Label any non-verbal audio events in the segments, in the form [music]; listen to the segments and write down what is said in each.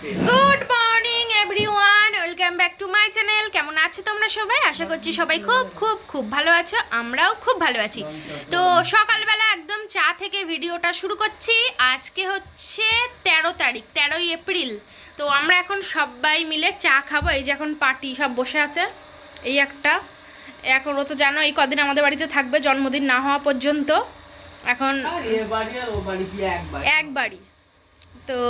Good morning everyone welcome back to my channel কেমন আছো তোমরা সবাই? আশা করছি সবাই খুব খুব খুব ভালো আছো। আমরাও খুব ভালো আছি। তো সকালবেলা একদম চা থেকে ভিডিওটা শুরু করছি। আজকে হচ্ছে তেরো তারিখ তেরোই এপ্রিল। তো আমরা এখন সবাই মিলে চা খাব। এই যে এখন পার্টি সব বসে আছে। এই একটা। এখন ও তো জানো এই কদিন আমাদের বাড়িতে থাকবে। জন্মদিন না হওয়া পর্যন্ত। এখন আর এ বাড়ি তো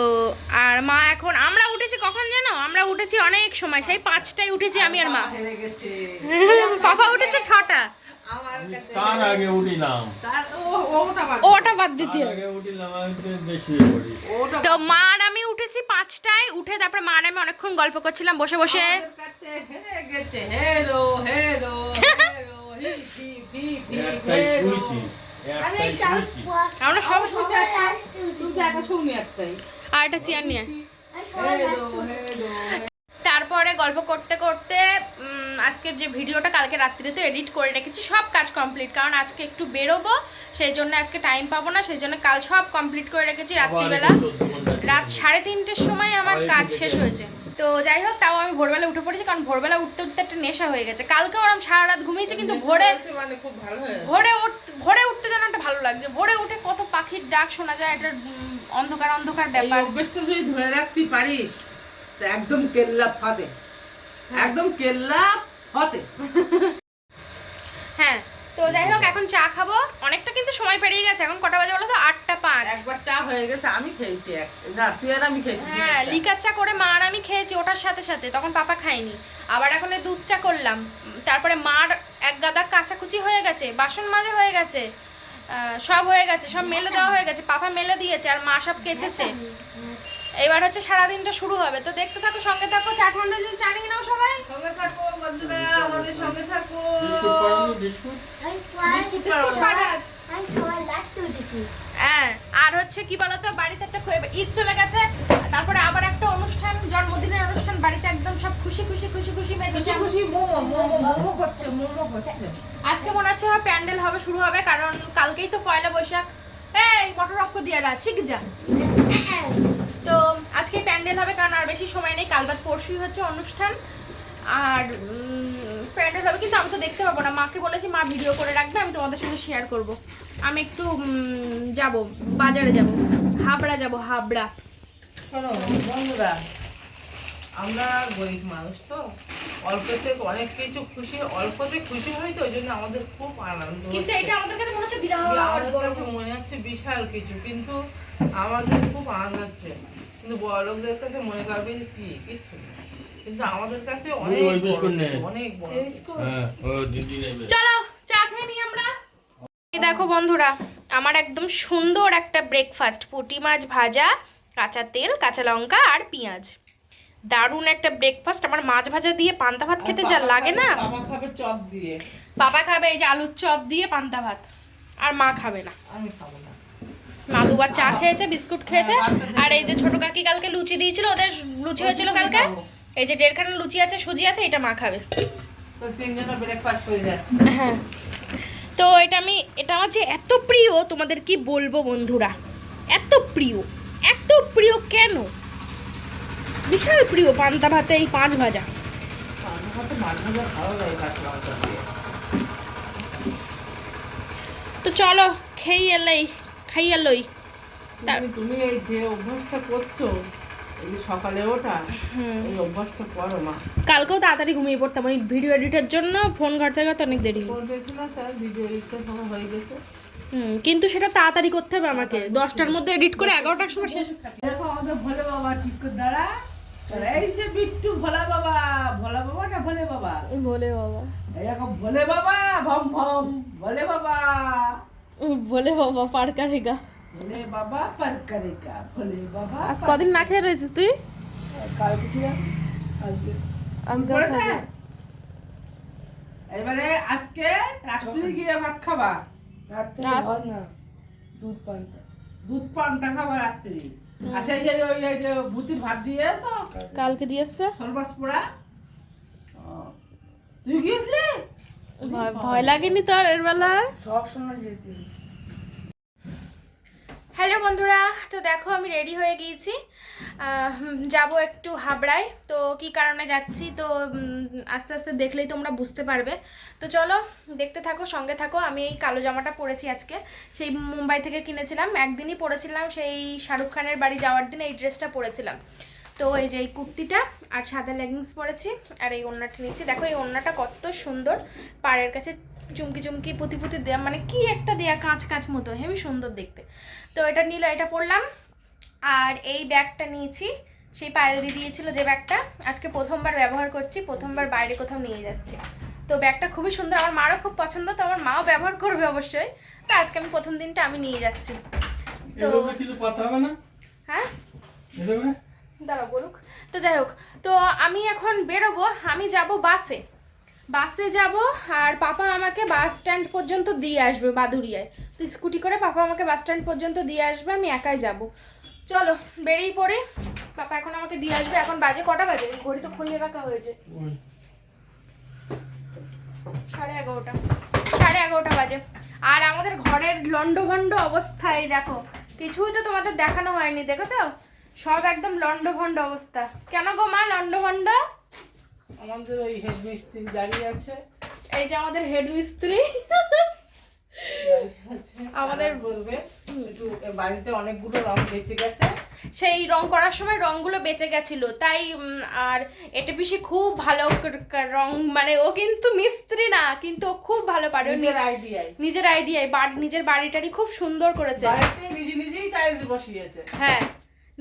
আর মা এখন আমরা উঠেছি কখন জানো? আমরা উঠেছি অনেক সময় সেই পাঁচটায় উঠেছি আমি আর মা। [laughs] পাপা উঠেছে ছটা। আমার তার আগে উঠিলাম। ওটা বাদ দিতে। তো মা আর আমি উঠেছি পাঁচটায় উঠে তারপরে মা আর আমি অনেকক্ষণ গল্প করছিলাম বসে বসে। [laughs] আমরা সব আর একটা চেয়ার নিয়ে। তারপরে গল্প করতে করতে আজকের যে ভিডিওটা কালকে রাত্রিতে তো এডিট করে রেখেছি সব কাজ কমপ্লিট কারণ আজকে একটু বেরোবো সেই জন্য আজকে টাইম পাবো না সেই জন্য কাল সব কমপ্লিট করে রেখেছি রাত্রিবেলা। রাত সাড়ে তিনটের সময় আমার কাজ শেষ হয়েছে। তো যাই হোক তাও আমি ভোরবেলা উঠে পড়েছি কারণ ভোরবেলা উঠতে উঠতে একটা নেশা হয়ে গেছে। কালকে ওরম সারা রাত ঘুমিয়েছি কিন্তু ভোরে মানে খুব ভালো হয়েছে। ভোরে উঠ ভোরে উঠতে যেন একটা ভালো লাগছে ভোরে উঠে কত পাখির ডাক শোনা যায় একটা অন্ধকার অন্ধকার ব্যাপার। অভ্যেসটা যদি ধরে রাখতে পারিস তো একদম কেল্লা ফাঁদে। একদম কেল্লা ফতে হ্যাঁ তো যাই হোক এখন চা খাব। অনেকটা কিন্তু সময় পেরিয়ে গেছে এখন কটা বাজে বলো তো? আটটা পাঁচ। একবার চা হয়ে গেছে আমি খেয়েছি এক না তুই আর আমি খেয়েছি হ্যাঁ লিকার চা করে মা আর আমি খেয়েছি ওটার সাথে সাথে তখন পাপা খায়নি। আবার এখন দুধ চা করলাম। তারপরে মার এক গাদা কাচাকুচি হয়ে গেছে বাসন মাজে হয়ে গেছে সব হয়ে গেছে সব মেলে দেওয়া হয়ে গেছে পাপা মেলে দিয়েছে আর মা সব কেচেছে। এবার হচ্ছে সারাদিনটা শুরু হবে তো দেখতে থাকো সঙ্গে থাকো চাট ঠান্ডা যদি চানিয়ে নাও সবাই। সঙ্গে থাকো আমাদের সঙ্গে থাকো। Biscuit পাড়ানো biscuit? বিস্কুট হ্যাঁ আর হচ্ছে কি বলতো বাড়িতে একটা খুব- ঈদ চলে গেছে তারপরে আবার একটা অনুষ্ঠান জন্মদিনের অনুষ্ঠান বাড়িতে একদম সব খুশি খুশি খুশি খুশি মেজে খুশি খুশি মোমো মোমো মোমো হচ্ছে মোমো হচ্ছে। আজকে মনে হচ্ছে প্যান্ডেল হবে শুরু হবে কারণ কালকেই তো পয়লা বৈশাখ। এই মটর রক্ত দিয়ে শিখ যা। তো আজকে প্যান্ডেল হবে কারণ আর বেশি সময় নেই কাল বাদ পরশুই হচ্ছে অনুষ্ঠান। আর উম, প্যান্ডেল হবে কিন্তু আমি তো দেখতে পাবো না। মাকে বলেছি মা ভিডিও করে রাখবে আমি তোমাদের সঙ্গে শেয়ার করব। আমি একটু যাব বাজারে যাব। হাবড়া যাব হাবড়া। শোনো বন্ধুরা আমরা গরিব মানুষ তো অল্পতে অনেক কিছু খুশি অল্পতে খুশি হয় তো ওই জন্য আমাদের খুব আনন্দ কিন্তু এটা আমাদের কাছে মনে হচ্ছে বিরাট আমাদের কাছে মনে হচ্ছে বিশাল কিছু কিন্তু আমাদের খুব আনন্দ হচ্ছে। কিন্তু বড় লোকদের কাছে মনে করবে যে কি কিছু। কিন্তু আমাদের কাছে অনেক অনেক। হ্যাঁ চলো চা খেয়ে আমরা। দেখো বন্ধুরা আমার একদম সুন্দর একটা ব্রেকফাস্ট পুঁটি মাছ ভাজা কাঁচা তেল কাঁচা লঙ্কা আর পেঁয়াজ। দারুণ একটা ব্রেকফাস্ট আমার মাছ ভাজা দিয়ে পান্তা ভাত খেতে যা লাগে না। বাবা খাবে চপ দিয়ে। বাবা খাবে এই যে আলুর চপ দিয়ে পান্তা ভাত আর মা খাবে না। আমি খাব না। মা দুবার চা খেয়েছে বিস্কুট খেয়েছে আর এই যে ছোট কাকি কালকে লুচি দিয়েছিল ওদের লুচি হয়েছিল কালকে? এই যে দেড়খানা লুচি আছে সুজি আছে এটা মা খাবে। হয়ে তো এটা আমি এটা আমার যে এত প্রিয় তোমাদের কি বলব বন্ধুরা? এত প্রিয়। এত প্রিয় কেন? বিশাল প্রিয় পান্তা ভাতে এই পাঁচ ভাজা। তো চলো খেয়ে এলাই খাই এলই তার- তুমি- এই যে অভ্যাসটা করছ সকালে ওঠা এই অভ্যাসটা করো মা। কালকেও তাড়াতাড়ি ঘুমিয়ে পড়তাম ওই ভিডিও এডিটের জন্য ফোন ঘাটতে ঘাটতে অনেক দেরি ভিডিও এডিটটা হয়ে গেছে। হুম, কিন্তু সেটা তাড়াতাড়ি করতে হবে আমাকে। দশটার মধ্যে এডিট করে এগারোটার সময় শেষ দেখো আমাদের ভোলে বাবা ঠিক করে দাঁড়া। এই যে বিট্টু ভোলা বাবা ভোলা বাবা না ভোলে বাবা? বলে বাবা। এরকম ভোলে বাবা ভম ভম ভোলে বাবা। ভোলে বাবা পার করেগা ভোলে বাবা আজ কদিন না খেয়ে রয়েছিস তুই? কালকে ছিলাম আজকে। আজকে এবারে আজকে রাত্রি গিয়ে ভাত খাবা? দুধ পান্তা। দুধ পান্তা খাবা রাত্রি? আর সেই যে ওই ওই যে ভূতির ভাত কালকে দিয়ে এসছে সর্বাস পোড়া তুই গিয়েছিলি? ভয় ভয় লাগেনি তোর এর বেলা সব সময় যেতে হ্যালো বন্ধুরা, তো দেখো আমি রেডি হয়ে গিয়েছি। যাব একটু হাবড়ায়। তো কি কারণে যাচ্ছি? তো আস্তে আস্তে দেখলেই তোমরা বুঝতে পারবে। তো চলো, দেখতে থাকো, সঙ্গে থাকো। আমি এই কালো জামাটা পরেছি আজকে। সেই মুম্বাই থেকে কিনেছিলাম। একদিনই পরেছিলাম সেই শাহরুখ খানের বাড়ি যাওয়ার দিন এই ড্রেসটা পরেছিলাম। তো এই যে এই কুর্তিটা আর সাদা লেগিংস পরেছি। আর এই ওড়নাটা নিচ্ছি। দেখো এই ওড়নাটা কত সুন্দর। পাড়ের কাছে চুমকি চুমকি পুঁতি পুঁতি দেওয়া মানে কি একটা দেয়া কাঁচ কাঁচ মতো হেবি সুন্দর দেখতে। তো এটা নিল এটা পরলাম। আর এই ব্যাগটা নিয়েছি। সেই পায়েল দি দিয়েছিল যে ব্যাগটা। আজকে প্রথমবার ব্যবহার করছি প্রথমবার বাইরে কোথাও নিয়ে যাচ্ছি। তো ব্যাগটা খুবই সুন্দর আমার মারও খুব পছন্দ তো আমার মাও ব্যবহার করবে অবশ্যই। তো আজকে আমি প্রথম দিনটা আমি নিয়ে যাচ্ছি। তো কিছু পাতা হবে না? হ্যাঁ? দাঁড়াও বলুক। তো যাই হোক তো আমি এখন বেরোবো আমি যাব বাসে। বাসে যাব আর পাপা আমাকে বাস স্ট্যান্ড পর্যন্ত দিয়ে আসবে বাদুরিয়ায় তো স্কুটি করে পাপা আমাকে বাস স্ট্যান্ড পর্যন্ত দিয়ে আসবে আমি একাই যাব। চলো বেরিয়ে পড়ে। পাপা এখন আমাকে দিয়ে আসবে এখন বাজে কটা বাজে? ঘড়ি তো খুলে রাখা হয়েছে। সাড়ে এগারোটা। সাড়ে এগারোটা বাজে। আর আমাদের ঘরের লন্ডভন্ড অবস্থায় দেখো। কিছুই তো তোমাদের দেখানো হয়নি দেখেছ? সব একদম লন্ডভন্ড অবস্থা। কেন গো মা লন্ডভন্ড আমাদের ওই হেড মিস্ত্রি দাঁড়িয়ে আছে। এই যে আমাদের হেড মিস্ত্রি আমাদের- বলবে একটু বাড়িতে অনেকগুলো রং বেঁচে গেছে। সেই রং করার সময় রংগুলো বেঁচে গেছিল। তাই আর এটা পিসি খুব ভালো রং মানে ও কিন্তু মিস্ত্রি না কিন্তু ও খুব ভালো পারে। নিজের আইডিয়ায়। নিজের আইডিয়ায়। বাড়ি নিজের বাড়িটারি খুব সুন্দর করেছে। নিজে নিজেই টাইলস বসিয়েছে। হ্যাঁ।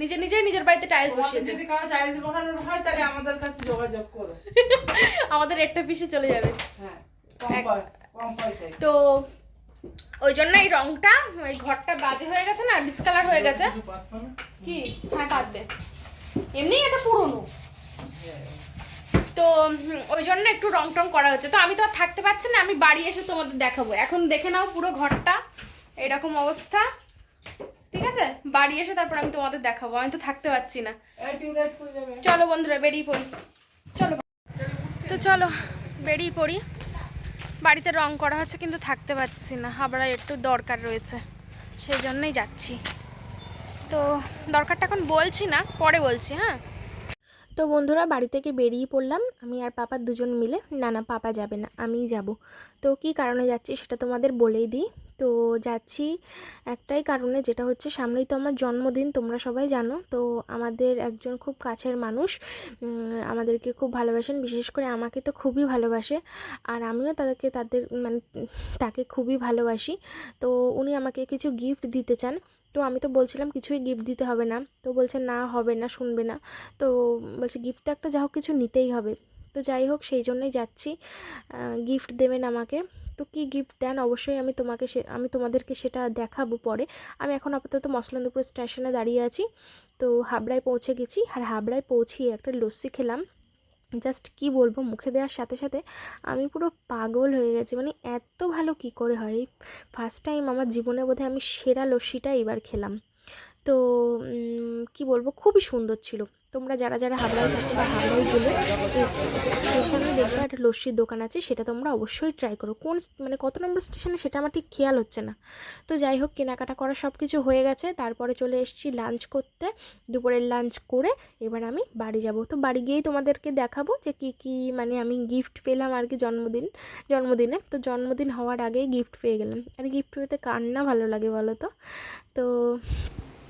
নিজে নিজেই নিজের বাড়িতে টাইলস বসিয়েছে। যদি কারও টাইলস বসানোর হয় তাহলে আমাদের কাছে যোগাযোগ করো। [laughs] আমাদের একটা পিসে চলে যাবে। হ্যাঁ কম পয়সায়। তো ওই জন্য এই রংটা ওই ঘরটা বাজে হয়ে গেছে না ডিসকালার হয়ে গেছে। কি? হ্যাঁ কাটবে। এমনি এটা পুরনো। তো ওই জন্য একটু রং টং করা হচ্ছে। তো আমি তো আর থাকতে পারছি না আমি বাড়ি এসে তোমাদের দেখাবো। এখন দেখে নাও পুরো ঘরটা এরকম অবস্থা। ঠিক আছে? বাড়ি এসে তারপর আমি তোমাদের দেখাবো। আমি তো থাকতে পারছি না। চলো বন্ধুরা বেরিয়ে পড়ি। চলো। তো চলো বেরিয়ে পড়ি। বাড়িতে রং করা হচ্ছে কিন্তু থাকতে পারছি না। আবার একটু দরকার রয়েছে। সেই জন্যই যাচ্ছি। তো দরকারটা এখন বলছি না পরে বলছি হ্যাঁ? তো বন্ধুরা বাড়ি থেকে বেরিয়ে পড়লাম। আমি আর পাপা দুজন মিলে। না না পাপা যাবে না আমিই যাব। তো কি কারণে যাচ্ছি সেটা তোমাদের বলেই দিই। তো যাচ্ছি একটাই কারণে, যেটা হচ্ছে সামনেই তো আমার জন্মদিন, তোমরা সবাই জানো। তো আমাদের একজন খুব কাছের মানুষ আমাদেরকে খুব ভালোবাসেন, বিশেষ করে আমাকে তো খুবই ভালোবাসে। আর আমিও তাদেরকে, তাদের মানে তাকে খুবই ভালোবাসি। তো উনি আমাকে কিছু গিফট দিতে চান। তো আমি তো বলছিলাম কিছুই গিফট দিতে হবে না। তো বলছে, না, হবে না, শুনবে না। তো বলছে গিফট একটা, যা হোক কিছু নিতেই হবে। তো যাই হোক, সেই জন্যই যাচ্ছি। গিফট দেবেন আমাকে। তো কি গিফট দেন? অবশ্যই আমি তোমাকে সে, আমি তোমাদেরকে সেটা দেখাবো পরে। আমি এখন আপাতত মসলান্দপুর স্টেশনে দাঁড়িয়ে আছি। তো হাবড়ায় পৌঁছে গেছি। আর হাবড়ায় পৌঁছিয়ে একটা লস্যি খেলাম। জাস্ট কি বলব, মুখে দেওয়ার সাথে সাথে আমি পুরো পাগল হয়ে গেছি। মানে এত ভালো কি করে হয়? এই ফার্স্ট টাইম আমার জীবনে বোধহয় আমি সেরা লস্যিটা এবার খেলাম। তো কি বলব, খুবই সুন্দর ছিল। তোমরা যারা যারা হাবড়ায় থাকো বা হাবড়ায় গেলে স্টেশনে দেখবে একটা লস্যির দোকান আছে, সেটা তোমরা অবশ্যই ট্রাই করো। কোন মানে কত নম্বর স্টেশনে সেটা আমার ঠিক খেয়াল হচ্ছে না। তো যাই হোক, কেনাকাটা করা সব কিছু হয়ে গেছে। তারপরে চলে এসেছি লাঞ্চ করতে। দুপুরের লাঞ্চ করে এবার আমি বাড়ি যাব। তো বাড়ি গিয়েই তোমাদেরকে দেখাবো যে কি কি মানে আমি গিফট পেলাম আর কি জন্মদিন, জন্মদিনে। তো জন্মদিন হওয়ার আগেই গিফট পেয়ে গেলাম। আর গিফট পেতে কার না ভালো লাগে বলো তো? তো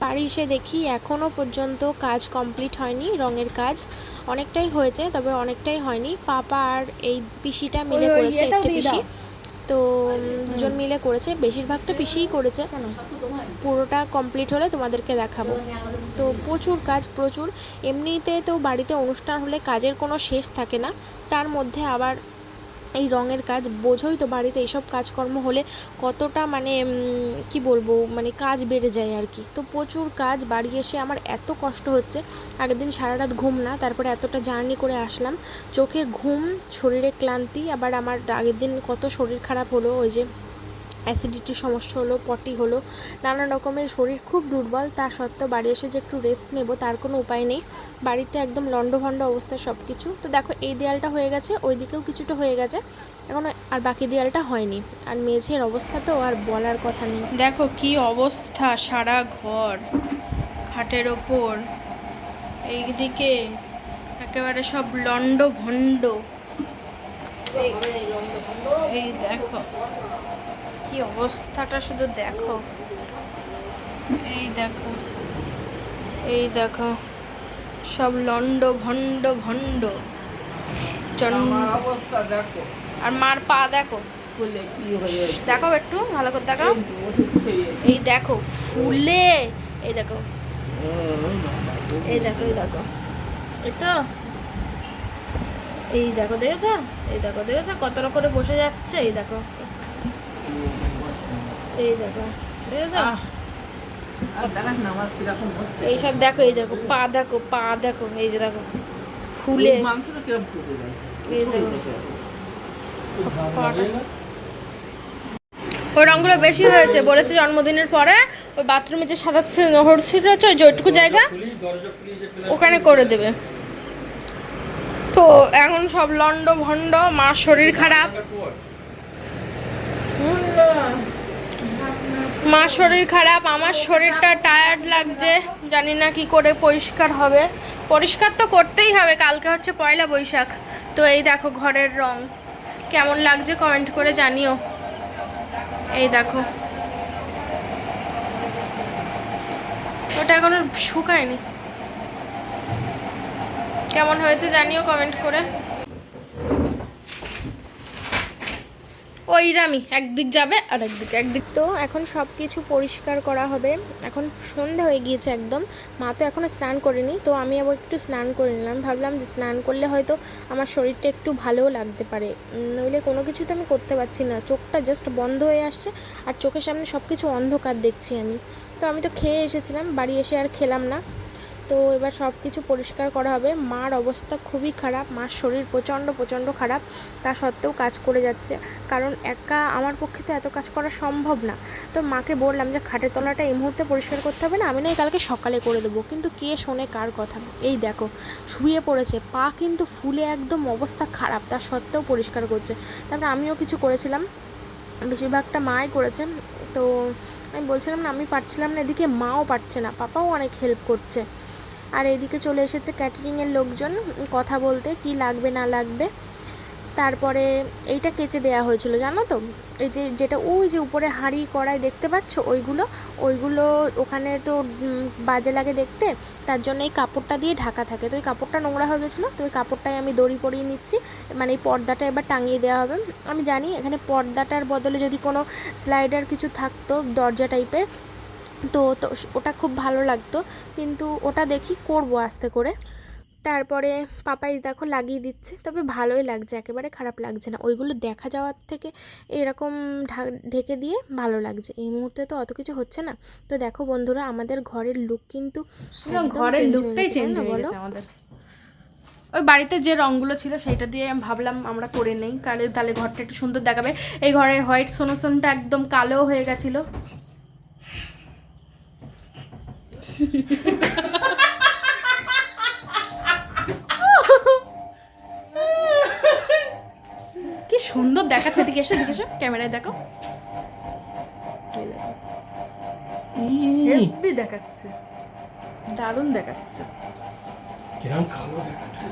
বাড়ি এসে দেখি এখনও পর্যন্ত কাজ কমপ্লিট হয়নি রঙের কাজ। অনেকটাই হয়েছে তবে অনেকটাই হয়নি। পাপা আর এই পিসিটা মিলে করেছে একটা পিসি। তো দুজন মিলে করেছে বেশিরভাগটা পিসিই করেছে। পুরোটা কমপ্লিট হলে তোমাদেরকে দেখাবো। তো প্রচুর কাজ প্রচুর। এমনিতে তো বাড়িতে অনুষ্ঠান হলে কাজের কোনো শেষ থাকে না। তার মধ্যে আবার এই রঙের কাজ বোঝোই তো বাড়িতে এইসব কাজকর্ম হলে কতটা মানে কি বলব মানে কাজ বেড়ে যায় আর কি। তো প্রচুর কাজ, বাড়ি এসে আমার এত কষ্ট হচ্ছে। আগের দিন সারা রাত ঘুম না, তারপরে এতটা জার্নি করে আসলাম। চোখে ঘুম, শরীরে ক্লান্তি, আবার আমার আগের দিন কত শরীর খারাপ হলো, ওই যে অ্যাসিডিটির সমস্যা হলো, পটি হলো, নানা রকমের শরীর খুব দুর্বল। তা সত্ত্বেও বাড়ি এসে যে একটু রেস্ট নেব, তার কোনো উপায় নেই। বাড়িতে একদম লণ্ডভণ্ড অবস্থা সব কিছু তো দেখো, এই দেয়ালটা হয়ে গেছে ওই দিকেও কিছুটা হয়ে গেছে। এখন আর বাকি দেয়ালটা হয়নি। আর মেঝের অবস্থা তো আর বলার কথা নেই। দেখো কি অবস্থা সারা ঘর, খাটের ওপর। এইদিকে একেবারে সব লন্ড ভণ্ড এই দেখো কি অবস্থাটা শুধু দেখো? এই দেখো এই দেখো সব লন্ড ভণ্ড ভণ্ড চন্ড অবস্থা দেখো। আর মার পা দেখো। দেখো একটু ভালো করে দেখো এই দেখো ফুলে। এই দেখো। এই দেখো এই দেখো। এই তো। এই দেখো দেখেছ? এই দেখো দেখেছ? কতটা করে বসে যাচ্ছে? এই দেখো। এই দেখো দেখেছ? আহ, আর দেখাস না আমার কীরকম হচ্ছে। এই সব দেখো এই দেখো পা দেখো পা দেখো এই যে দেখো ফুলে। ওই রঙগুলো বেশি হয়েছে বলেছে জন্মদিনের পরে। ওই বাথরুমে যে সাদা হরসিট রয়েছে ওই যেটুকু জায়গা ওখানে করে দেবে। তো এখন সব লন্ড ভন্ড মার শরীর খারাপ। মার শরীর খারাপ, আমার শরীরটা টায়ার্ড লাগছে, জানি না কি করে পরিষ্কার হবে। পরিষ্কার তো করতেই হবে, কালকে হচ্ছে পয়লা বৈশাখ। তো এই দেখো ঘরের রং। কেমন লাগছে কমেন্ট করে জানিও। এই দেখো। ওটা এখনও শুকায়নি। কেমন হয়েছে জানিও কমেন্ট করে। ওইরামি একদিক যাবে আর একদিক একদিক। তো এখন সব কিছু পরিষ্কার করা হবে। এখন সন্ধে হয়ে গিয়েছে একদম। মা তো এখনও স্নান করেনি, তো আমি আবার একটু স্নান করে নিলাম। ভাবলাম যে স্নান করলে হয়তো আমার শরীরটা একটু ভালোও লাগতে পারে। নইলে কোনো কিছু তো আমি করতে পারছি না। চোখটা জাস্ট বন্ধ হয়ে আসছে আর চোখের সামনে সব কিছু অন্ধকার দেখছি আমি। তো আমি তো খেয়ে এসেছিলাম, বাড়ি এসে আর খেলাম না। তো এবার সব কিছু পরিষ্কার করা হবে। মার অবস্থা খুবই খারাপ, মার শরীর প্রচণ্ড প্রচণ্ড খারাপ। তা সত্ত্বেও কাজ করে যাচ্ছে। কারণ একা আমার পক্ষে তো এত কাজ করা সম্ভব না। তো মাকে বললাম যে খাটের তলাটা এই মুহূর্তে পরিষ্কার করতে হবে না, আমি না কালকে সকালে করে দেবো। কিন্তু কে শোনে কার কথা? এই দেখো, শুয়ে পড়েছে। পা কিন্তু ফুলে একদম অবস্থা খারাপ, তা সত্ত্বেও পরিষ্কার করছে। তারপরে আমিও কিছু করেছিলাম। বেশিরভাগটা মাই করেছে। তো আমি বলছিলাম না, আমি পারছিলাম না, এদিকে মাও পারছে না। পাপাও অনেক হেল্প করছে। আর এদিকে চলে এসেছে ক্যাটারিংয়ের লোকজন, কথা বলতে কি লাগবে, না লাগবে। তারপরে এইটা কেচে দেওয়া হয়েছিল, জানো তো? এই যে যেটা, ওই যে উপরে হাঁড়ি কড়াই দেখতে পাচ্ছ? ওইগুলো ওইগুলো ওখানে তো বাজে লাগে দেখতে। তার জন্য এই কাপড়টা দিয়ে ঢাকা থাকে। তো এই কাপড়টা নোংরা হয়ে গেছিল, তো ওই কাপড়টাই আমি দড়ি পরিয়ে নিচ্ছি। মানে এই পর্দাটা এবার টাঙিয়ে দেওয়া হবে। আমি জানি এখানে পর্দাটার বদলে যদি কোনো স্লাইডার কিছু থাকতো দরজা টাইপের তো তো ওটা খুব ভালো লাগতো। কিন্তু ওটা দেখি করব আস্তে করে। তারপরে পাপাই দেখো লাগিয়ে দিচ্ছে। তবে ভালোই লাগছে একেবারে খারাপ লাগছে না। ওইগুলো দেখা যাওয়ার থেকে এরকম ঢেকে দিয়ে ভালো লাগছে। এই মুহূর্তে তো অত কিছু হচ্ছে না। তো দেখো বন্ধুরা আমাদের ঘরের লুক কিন্তু ঘরের লুকটাই চেঞ্জ হয়ে গেছে আমাদের। ওই বাড়িতে যে রঙগুলো ছিল সেটা দিয়ে আমি ভাবলাম আমরা করে নেই। কালে তাহলে ঘরটা একটু সুন্দর দেখাবে। এই ঘরের হোয়াইট সোনোসনটা একদম কালো হয়ে গেছিল। কি সুন্দর দেখাচ্ছে দিকে এসে দিকে এসে ক্যামেরায় দেখো। হেভি দেখাচ্ছে। দারুণ দেখাচ্ছে। কিরম কালো দেখাচ্ছে।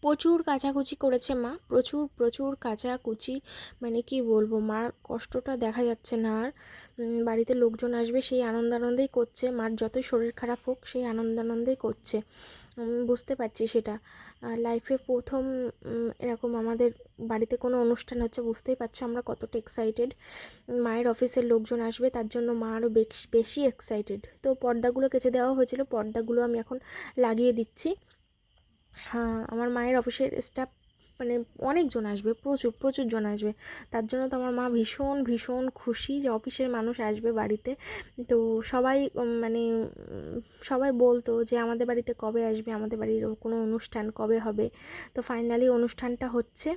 প্রচুর কাচাকুচি করেছে মা, প্রচুর প্রচুর কাচাকুচি মানে কি বলব, মার কষ্টটা দেখা যাচ্ছে না আর। বাড়িতে লোকজন আসবে, সেই আনন্দ আনন্দেই করছে। মার যতই শরীর খারাপ হোক, সেই আনন্দ আনন্দেই করছে বুঝতে পারছি সেটা। লাইফে প্রথম এরকম আমাদের বাড়িতে কোনো অনুষ্ঠান হচ্ছে, বুঝতেই পারছ আমরা কতটা এক্সাইটেড মায়ের অফিসের লোকজন আসবে, তার জন্য মা আরও বেশ- বেশি এক্সাইটেড তো পর্দাগুলো কেচে দেওয়া হয়েছিল, পর্দাগুলো আমি এখন লাগিয়ে দিচ্ছি। হ্যাঁ আমার মায়ের অফিসের স্টাফ মানে অনেকজন আসবে প্রচুর প্রচুর জন আসবে। তার জন্য তো আমার মা ভীষণ ভীষণ খুশি যে অফিসের মানুষ আসবে বাড়িতে। তো সবাই মানে সবাই বলতো যে আমাদের বাড়িতে কবে আসবে আমাদের বাড়ির কোনো অনুষ্ঠান কবে হবে। তো ফাইনালি অনুষ্ঠানটা হচ্ছে।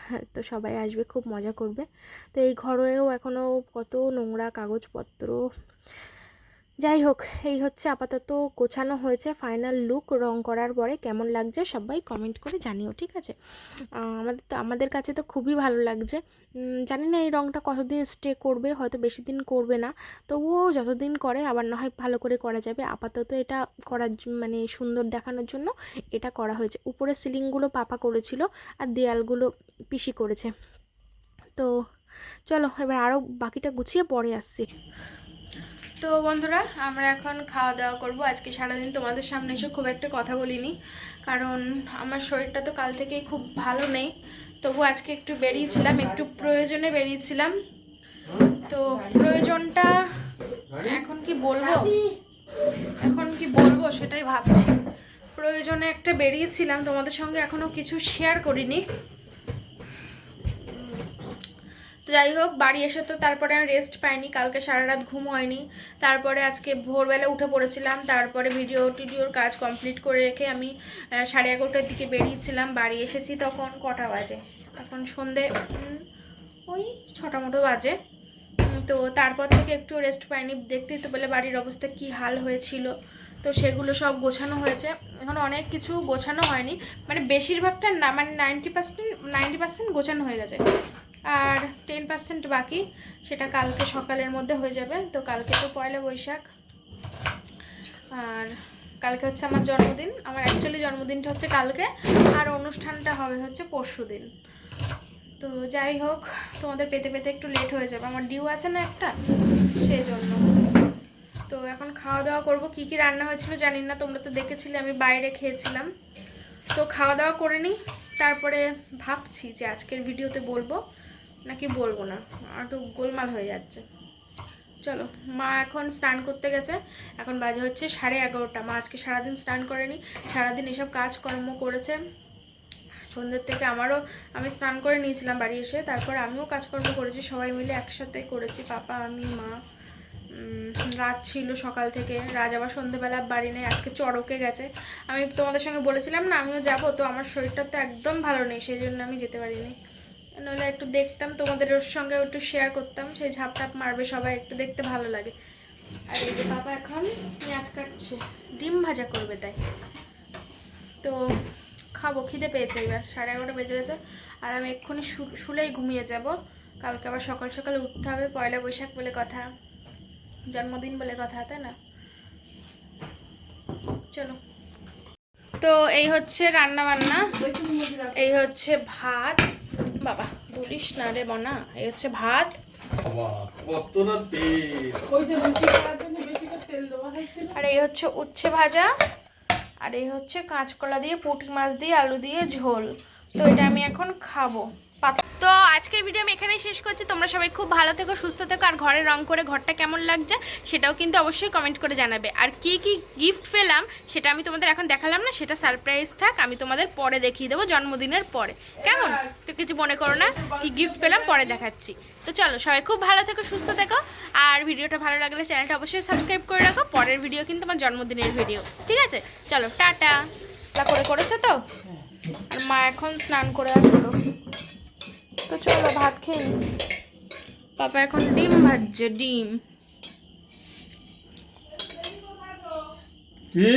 হ্যাঁ, তো সবাই আসবে খুব মজা করবে। তো এই ঘরেও এখনও কত নোংরা কাগজপত্র যাই হোক, এই হচ্ছে আপাতত গোছানো হয়েছে ফাইনাল লুক রং করার পরে কেমন লাগছে সবাই কমেন্ট করে জানিও, ঠিক আছে? আমাদের তো, আমাদের কাছে তো খুবই ভালো লাগছে। জানি না এই রংটা কতদিন স্টে করবে, হয়তো বেশি দিন করবে না। তবুও যতদিন করে, আবার না হয় ভালো করে করা যাবে। আপাতত এটা করার মানে সুন্দর দেখানোর জন্য এটা করা হয়েছে। উপরে সিলিংগুলো পাপা করেছিল আর দেয়ালগুলো পিসি করেছে। তো চলো, এবার আরও বাকিটা গুছিয়ে পরে আসছি। তো বন্ধুরা, আমরা এখন খাওয়া দাওয়া করব। আজকে সারাদিন তোমাদের সামনে এসে খুব একটা কথা বলিনি, কারণ আমার শরীরটা তো কাল থেকেই খুব ভালো নেই। তবু আজকে একটু বেরিয়েছিলাম, একটু প্রয়োজনে বেরিয়েছিলাম। তো প্রয়োজনটা এখন কি বলব? এখন কি বলব সেটাই ভাবছি। প্রয়োজনে একটা বেরিয়েছিলাম, তোমাদের সঙ্গে এখনও কিছু শেয়ার করিনি। যাই হোক বাড়ি এসে তো তারপরে আমি রেস্ট পাইনি। কালকে সারা রাত ঘুম হয়নি। তারপরে আজকে ভোরবেলা উঠে পড়েছিলাম। তারপরে ভিডিও টিডিওর কাজ কমপ্লিট করে রেখে আমি সাড়ে এগারোটার দিকে বেরিয়েছিলাম। বাড়ি এসেছি তখন কটা বাজে? তখন সন্ধে ওই ছটা মতো বাজে। তো তারপর থেকে একটু রেস্ট পাইনি। দেখতেই তো পেলে বাড়ির অবস্থা কি হাল হয়েছিল। তো সেগুলো সব গোছানো হয়েছে। এখন অনেক কিছু গোছানো হয়নি। মানে বেশিরভাগটা না মানে নাইনটি পার্সেন্ট নাইনটি পার্সেন্ট গোছানো হয়ে গেছে। আর টেন পার্সেন্ট বাকি, সেটা কালকে সকালের মধ্যে হয়ে যাবে। তো কালকে তো পয়লা বৈশাখ। আর কালকে হচ্ছে আমার জন্মদিন। আমার অ্যাকচুয়ালি জন্মদিনটা হচ্ছে কালকে। আর অনুষ্ঠানটা হবে হচ্ছে পরশু দিন। তো যাই হোক, তোমাদের পেতে পেতে একটু লেট হয়ে যাবে। আমার ডিউ আছে না একটা, সেই জন্য। তো এখন খাওয়া দাওয়া করব। কি কি রান্না হয়েছিল জানি না, তোমরা তো দেখেছিলে, আমি বাইরে খেয়েছিলাম। তো খাওয়া দাওয়া করে নিই। তারপরে ভাবছি যে আজকের ভিডিওতে বলব। নাকি বলব না? একটু গোলমাল হয়ে যাচ্ছে। চলো, মা এখন স্নান করতে গেছে। এখন বাজে হচ্ছে সাড়ে এগারোটা। মা আজকে সারাদিন স্নান করেনি। সারাদিন এসব কাজকর্ম করেছে। সন্ধ্যের থেকে আমারও আমি স্নান করে নিয়েছিলাম বাড়ি এসে। তারপর আমিও কাজকর্ম করেছি। সবাই মিলে একসাথে করেছি, পাপা, আমি, মা। রাত ছিল সকাল থেকে। রাজ আবার সন্ধ্যেবেলা বাড়ি নেই। আজকে চড়কে গেছে। আমি তোমাদের সঙ্গে বলেছিলাম না, আমিও যাব। তো আমার শরীরটা তো একদম ভালো নেই। সেই জন্য আমি যেতে পারিনি। নইলে একটু দেখতাম, তোমাদের ওর সঙ্গে একটু শেয়ার করতাম, সেই ঝাপ টাপ মারবে সবাই, একটু দেখতে ভালো লাগে। আর এই যে বাবা এখন পেঁয়াজ কাটছে, ডিম ভাজা করবে তাই। তো খাব, খিদে পেয়েছে এবার, সাড়ে এগারোটা বেজে গেছে। আর আমি এক্ষুনি শুলেই ঘুমিয়ে যাব। কালকে আবার সকাল সকাল উঠতে হবে, পয়লা বৈশাখ বলে কথা। জন্মদিন বলে কথা, তাই না? চলো। তো এই হচ্ছে রান্না বান্না এই হচ্ছে ভাত। বাবা বলিস না রে বনা এই হচ্ছে ভাত। বাবা কতটা তেল। ওই যে রুটি করার জন্য বেশি করে তেল দেওয়া হয়েছিল। আর এই হচ্ছে উচ্ছে ভাজা আর এই হচ্ছে কাঁচকলা দিয়ে পুঁটি মাছ দিয়ে আলু দিয়ে ঝোল। তো এটা আমি এখন খাব। পাত- তো আজকের ভিডিও আমি এখানেই শেষ করছি। তোমরা সবাই খুব ভালো থেকো সুস্থ থেকো আর ঘরে রং করে ঘরটা কেমন লাগছে সেটাও কিন্তু অবশ্যই কমেন্ট করে জানাবে। আর কি কি গিফট পেলাম সেটা আমি তোমাদের এখন দেখালাম না সেটা সারপ্রাইজ থাক আমি তোমাদের পরে দেখিয়ে দেবো জন্মদিনের পরে। কেমন? তো কিছু মনে করো না কি গিফট পেলাম পরে দেখাচ্ছি। তো চলো সবাই খুব ভালো থেকো সুস্থ থেকো আর ভিডিওটা ভালো লাগলে চ্যানেলটা অবশ্যই সাবস্ক্রাইব করে রাখো পরের ভিডিও কিন্তু আমার জন্মদিনের ভিডিও ঠিক আছে? চলো টাটা। তা করে করেছ তো? আর মা এখন স্নান করে আসলো। তো চলো ভাত খেয়ে নিই। পাপা এখন ডিম ভাজছে ডিম কি